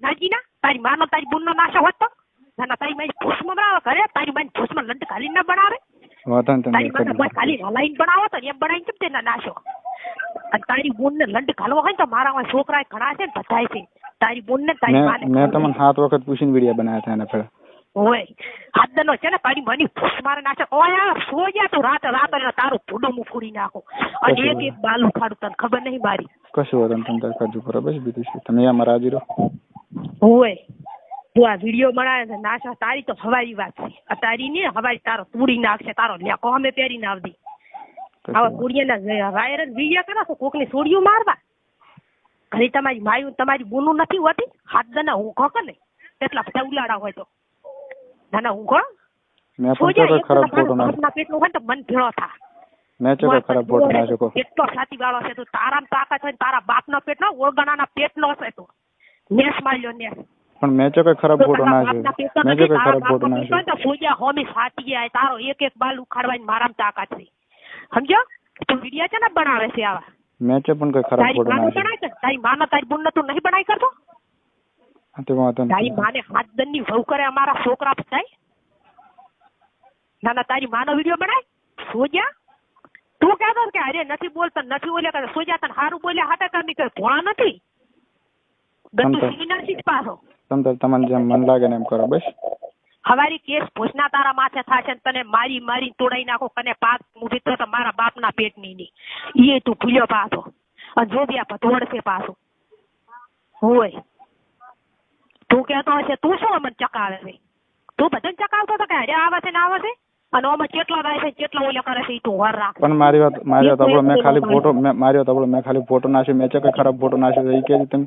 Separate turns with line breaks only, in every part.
નાજીના તારી માનો તારી બુનનો નાશો હોત તો ના ના તારી મારી તારી મારી લંડ ખાલી ના બનાવે તારી માને
કરી
ખાલી હલાઈને બનાવો તો એમ કેમ તેના નાશો અને તારી બુનને લંડ ઘાલવો હોય ને તો મારા છોકરા ઘણા છે ને બધાય છે તારી બુનને તારી માને
મેં તમને સાત વખત પૂછીને વીડિયો બનાવ્યા હતા એના પેલા
હોય હાથનો છે ને તારી મની ફૂસ મારે નાખે. ઓય સો ગયા તું રાત રાત ને તારું ભૂડું હું ફૂડી નાખો. અને એક એક બાલ ઉખાડું તને ખબર નહીં મારી.
કશું વાત તમે તારે કાજુ બરાબર બીજું શું? તમે યા મારા રહો.
ઓય તું આ વીડિયો બનાવે છે નાશા તારી તો હવારી વાત છે. આ તારી ને હવારી તારો તૂડી નાખશે તારો લેકો અમે પહેરીને આવતી આવા કુડિયાના વાયરલ વીડિયો કરો છો કોકની સોડીઓ મારવા. ઘરે તમારી માયું તમારી બુનું નથી હોતી હાથ દના હું કે ને કેટલા બધા ઉલાડા હોય તો. નાના ઊંઘો
મેં પણ તો ખરાબ ફોટો
ઘરના પેટનું હોય ને તો મન ભેળો થા
મેં કોઈ ખરાબ ફોટો નાખ્યો. કહો
એટલો છાતી વાળો છે તું તારામ તાકાત હોય ને તારા બાપનો પેટ નો ઓળગણાના પેટનો છે તું. નેસ માર્યો નેસ.
પણ મેં તો ખરાબ ફોટો
તારા છે
મેં
નથી,
ખરાબ ફોટો
ના
છે
ને તો સોજા હોમી સાચી ગયા તારો એક એક બાલ ઉખાડવાની મારામ તાકાત છે. સમજો? તું વિડિયા છે ને બનાવે છે આવા?
મેં તો પણ કોઈ ખરાબ ફોટો
ના છે? તારી માનો તારી બુન તું નહીં બનાય કરતો? તારી માને હાથ દંડની વહુ કરે અમારા છોકરા થાય? ના ના તારી માનો વીડિયો બનાય? સોજા? તું કહેતો કે અરે નથી બોલતા નથી બોલ્યા કરે. સોજા તને સારું બોલ્યા હાટા કરની કરે ભોળા નથી. ગંદુ સીના શીખ પાછો.
તમે તમને જેમ મન લાગે ને એમ કરો બસ.
હવારી કેસ ભોજના તારા માથે થશે ને તને મારી મારી તોડાઈ નાખો કને પાક મૂકી તો મારા બાપના પેટની ની એ તું ભૂલ્યો પાછો. અને જો આ ભતોડ છે પાછો. હોય. તું કહેતો હશે તું શું અમને ચકાવે છે? તું બધાને ચકાવતો હતો કે અરે આવે છે ને આવે છે અને આમાં કેટલા થાય છે કેટલા ઓલા કરે છે તું હર રાખ.
પણ મારી વાત મારી વાત આપણો મેં ખાલી ફોટો મારી વાત આપણો મેં ખાલી ફોટો નાખ્યો મેં ચકે ખરાબ ફોટો નાખ્યો એ કે તમે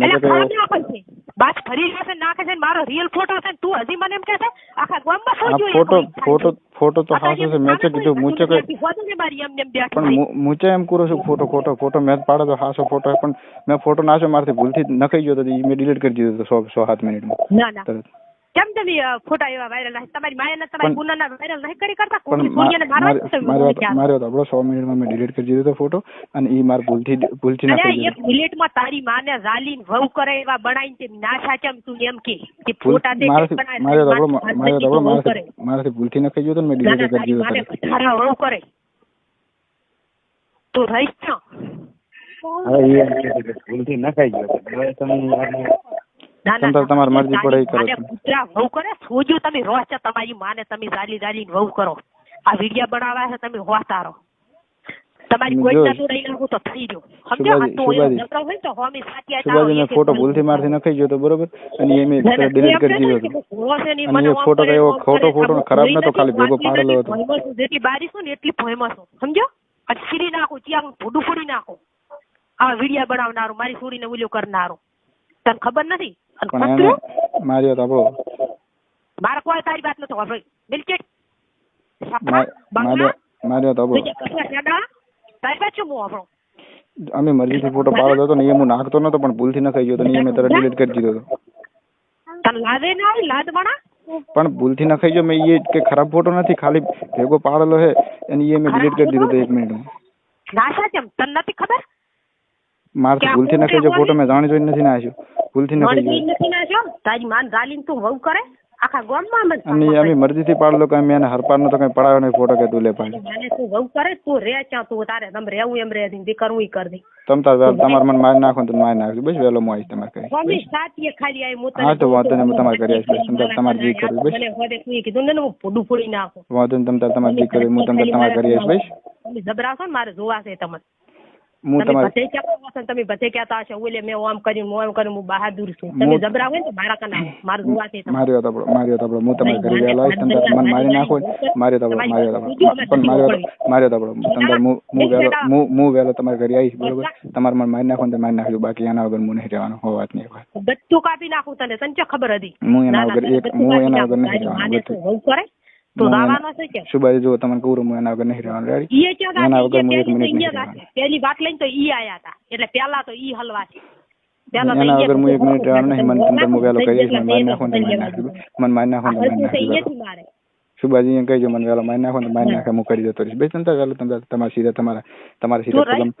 મેં તો
એટલે
કોઈ
ખરાબ નાખે છે. બાદ ફરી જશે નાખે છે મારો રિયલ ફોટો છે તું હજી મને એમ કહે છે આખા ગામમાં શું જોઈએ
ફોટો ફોટો ફોટો તો
અત્યારે
છે. મેં તો કીધું મૂચે કોઈ પણ
છે.
એમ કરું છું ફોટો ફોટો ફોટો મેં પાડે તો હાસો ફોટો પણ મેં ફોટો નાખ્યો મારથી ભૂલથી નખાઈ ગયો તો ઈ મેં ડિલીટ કરી દીધો હતો સો સો સાત મિનિટમાં.
ના ના.
તરત.
કેમ તમે અ, ફોટા એવા વાયરલ નથી તમારી માયા ને તમારી
પણ-
ગુનાના વાયરલ નહીં કરી કરતા?
પણ
કોકની
મા-
સોનિયાને મારવા
મારી
જ તમે
મારી વાત
ક્યાં?
મારી વાત આપણો સો મિનિટમાં મેં ડિલીટ કરી દીધો હતો ફોટો અને ઈ માર ભૂલથી ભૂલથી
અરે
નખાઈ
એક
ગયો
મિનિટમાં તારી માને રાલીન વહુ કરે એવા બનાવીને તે ના સાચમ તું એમ કે? કે
ભૂલ-
ફોટા દેખ
મારાથી
બનાવે
મારી વાત
તારી
આપણો
માને
મારી વાત આપણો
વહુ કરે.
મારાથી મારાથી ભૂલથી નખાઈ ગયો હતો ને મેં
ના,
ડિલીટ
ના,
કરી
તારી
દીધો
માને
તરત
વધારે વહુ કરે. તું રહીશ છો
હવે એ ભૂલથી નખાઈ ગયો હતો. હવે તમે આને
ના, ના,
તમ તારે તમારી મરજી પડે ઈ કરો
તારી
તમે.
માને કૂતરા વહુ કરે? સોજો તમે રોજ છે તમારી માને તમે રાલી રાલીને વહુ કરો. આ વિડિયા બનાવવા છે તમે હોતા રહો તમારી કોઈ
જો.
રહી નાખું તો થઈ ગયું. સમજો આ તો હોય હોમી સાચી
ફોટો ભૂલથી મારથી નખાઈ ગયો બરોબર? અને એ મેં
ના, ના,
ડિલીટ કરી દીધો અને એ ફોટો એવો ખોટો ફોટો ખરાબ નતો, ખાલી ભેગો પાડેલો હતો.
જેટલી બારીશું ને એટલી ફેમસ છું. સમજો અને સીરી નાખું ત્યાં ભૂડું ફોડી નાખું. આ વિડિયા બનાવનારું મારી છોડીને ઉલ્યો કરનારું. તને ખબર નથી?
પણ એને મારી વાત આપણો
મારે કોઈ તારી વાત નથી હોભળી બિલકુલ.
મા- મારી મારી વાત આપણો
તારી વાત શું હું
અમે મરજીથી ફોટો પાડો હતો ને એ હું નાખતો નતો પણ ભૂલથી નખાઈ ગયો હતો ને એ મેં તરત ડિલીટ કરી દીધો
તને લાદે ના આવી લાદ બણા.
પણ ભૂલથી નખાઈ ગયો મેં એ કે ખરાબ ફોટો નથી ખાલી ભેગો પાડેલો છે અને એ મેં ડિલીટ કરી દીધો તો એક મિનિટ
નાશા કેમ? તને નથી ખબર? ક્યાં
ભૂલથી નખાઈ ગયો
ફોટો
ફોટો મેં જાણી જોઈને નથી નાખ્યો. ભૂલથી
નથી નાખ્યો તારી માન ગાલીને તું વહુ કરે? આખા ગામમાં મને
અને અમે મરજીથી પાડલો કે મેં એને હરપારનો તો કઈ પડાયો નહીં ફોટો કે દુલે પાડ પાડી.
મને તું વહુ કરે તું રે ચા તું તારે તમ રહેવું એમ રહે દી કરવું ઈ કર દે
તમ તાર વેલ તમારે મન મારી નાખો તો મારી નાખજો. બસ વેલો આવીશ તમારે કરી
સ્વામી સાચીએ ખાલી આઈ મો
હા, તો વાંધો નહીં, તમાર તમારે ઘરે તમ તાર તમાર જી કરી બસ.
મને હોદે તું કીધું ને હું ફોડું ફોડી નાખો.
વાંધો નહીં તમ તાર તમારે જી કરી હું તમને તમારે કરી આવીશ. બસ.
તમે જબરાશો ને મારે જોવા છે તમને
હું તમારે
બધે કહેતા હશો ને તમે બધે કહેતા હશો ઓલે મેં ઓમ કર્યું હું ઓમ કર્યું હું બહાદુર છું. તમે જબરા હોય ને મારા કના આવો. જોવા છે
મારી વાત આપણો મારી વાત આપણો હું તમારે ઘરે વહેલો આવીશ તમે મને મારી નાખો મારી વાત આપણો મારી વાત આપણો પણ મારી વાત મારી વાત આપણો તમે હું હું વહેલો હું હું વહેલો તમારે ઘરે આવીશ બરોબર? તમારે મને મારી નાખો ને મારી નાખજો. બાકી એના વગર હું નહીં રહેવાનું હો વાત નહીં
બધું કાપી નાખું તને તને ખબર હતી?
હું એના વગર એક હું એના વગર નહીં રહેવાનું
કરે? તો દાવાનો છે કે?
સુબાઈ જો તમને કહું હું એના વગર નહીં રહેવાનું. રેડી
ઈએ ક્યાં
એના વગર હું એક મિનિટ નહીં
હતા. પહેલી વાત લઈને તો ઈ આયા હતા એટલે પહેલા તો ઈ હલવા છે.
એના વગર હું એક મિનિટ રહેવાનું નહીં મને તમને હું વહેલો
નાખું.
કહીશ મને મારી નાખો ને મારી નાખજો મને મારી નાખો ને એમ કહેજો મને વહેલો મારી નાખો ને મારી નાખે હું કરી દેતો રહીશ. બે તાર વહેલો તમે તમારા સીધા તમારા તમારા સીધા
એમ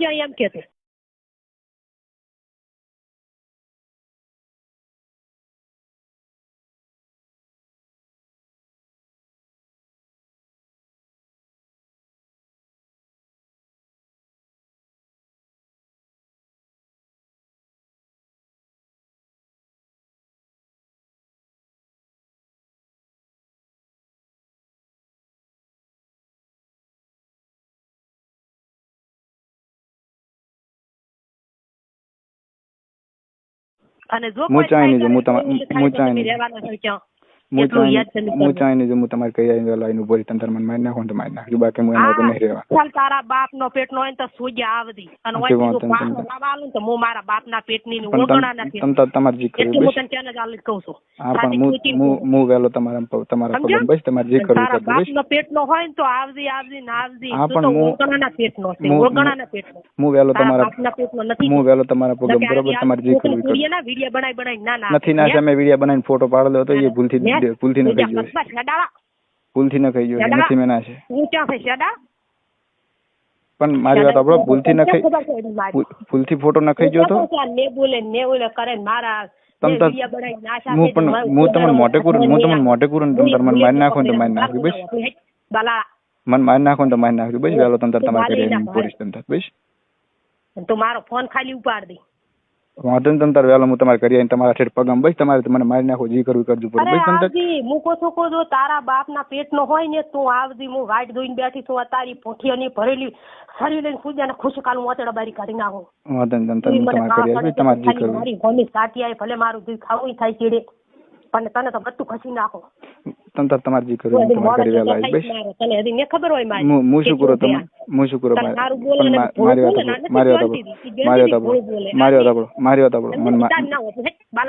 અને જો
હું જો, હું તમા-
એવું થાય
હું નહીં.
રહેવાના છો ત્યાં.
હું
તમે.
હું જો તમારે કહી આવીને લાઈન ઊભો રહી તંતર મને મારી નાખો તો મારી નાખજો બાકી હું એના નહીં રહેવા.
ચાલ તારા બાપ નો પેટ નો હોય તો સોજ્યા આવતી. અને
નહીં.
લાવવા આલું ને તો હું મારા બાપ ના
પેટની
ઓગણાના નથી
તમ તાર તમારે જે કરવું
હું તને જ આલી કહું છું.
હા પણ હું હું વેલો તમારા તમારા? પગમ બસ તમારે જે કરવું
તારા
બાપ નો
પેટ નો હોય ને તો આવજી આવજી ના આવજી.
હા,
પણ હું
પણ ના
પેટ નો છે
ઓળગણા
ના પેટ
નો. હું
વેલો
તમારા
બાપ ના પેટ નો નથી.
હું વેલો તમારા પગમ બરોબર તમારે જે કરવું
વીડિયો બનાવી બનાવી ના ના
નથી ના સામે વીડિયો બનાવીને ફોટો પાડેલો હતો એ ભૂલથી
ને?
ભૂલથી ન ન નથી છે
ક્યાં શેડા
પણ મારી વાત આપણો ન ફોટો ન
ને બોલે ને કરે મારા
તમ હું પણ હું તમને મોટે કરું હું તમને મોટે કરું ને તાર મને મારી નાખો તો મારી નાખજો બસ.
બાલા
મને મારી નાખો ને તો મારી નાખજો બસ. વેલો તમે તાર તમારે
મારી
કરી પોલીસ તમે તાર બસ.
તું મારો ફોન ખાલી ઉપાડ દે.
વાંધો નહીં તમે તાર વહેલો હું તમારે કરી આવીને તમારા છેડ પગમ બસ તમારે મને મારી નાખો જે કરવું કરજો પડે
અરે
બસ તમે તાર
આવજી હું કહું છું કહું છું, તારા બાપના પેટનો હોય ને તું આવજી હું વાટ ધોઈને બેઠી છું આ તારી પોઠીઓની ભરેલી શરીર લઈને ખુજાને ખુશકાલ મોતેડા બારી કાઢી નાખો.
વાંધો નહીં તમે હું તમારે કરી બસ તમારે જે કરવું.
મારી ભોમી સાટી આવી ભલે મારું દૂધ ખાવું થાય ચીડે પણ તને તો બધું ખસી નાખો.
તમે તાર તમારે જે હું તમારે કરી
મોડે
વહેલા આવીશ બસ
તને હજી ને ખબર હોય મારી
હું હું શું કરું તમે હું શું કરું મારે- વાત મારી વાત મારી વાત મારી વાત મારી વાત મને.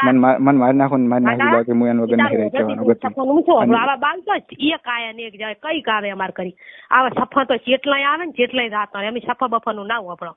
મને મને મારી નાખો ને મારી
બાલા,
બાકી હું એના વગર નહીં રહી જવાનો ગતિ
મૂકો.
અને-
આવા બાલ તો એક આયા ને એક જાય કઈ કાવે અમાર કરી આવા સફા તો જેટલાય આવે ને જેટલાય રાત એમ સફા બફાનું ના આપણો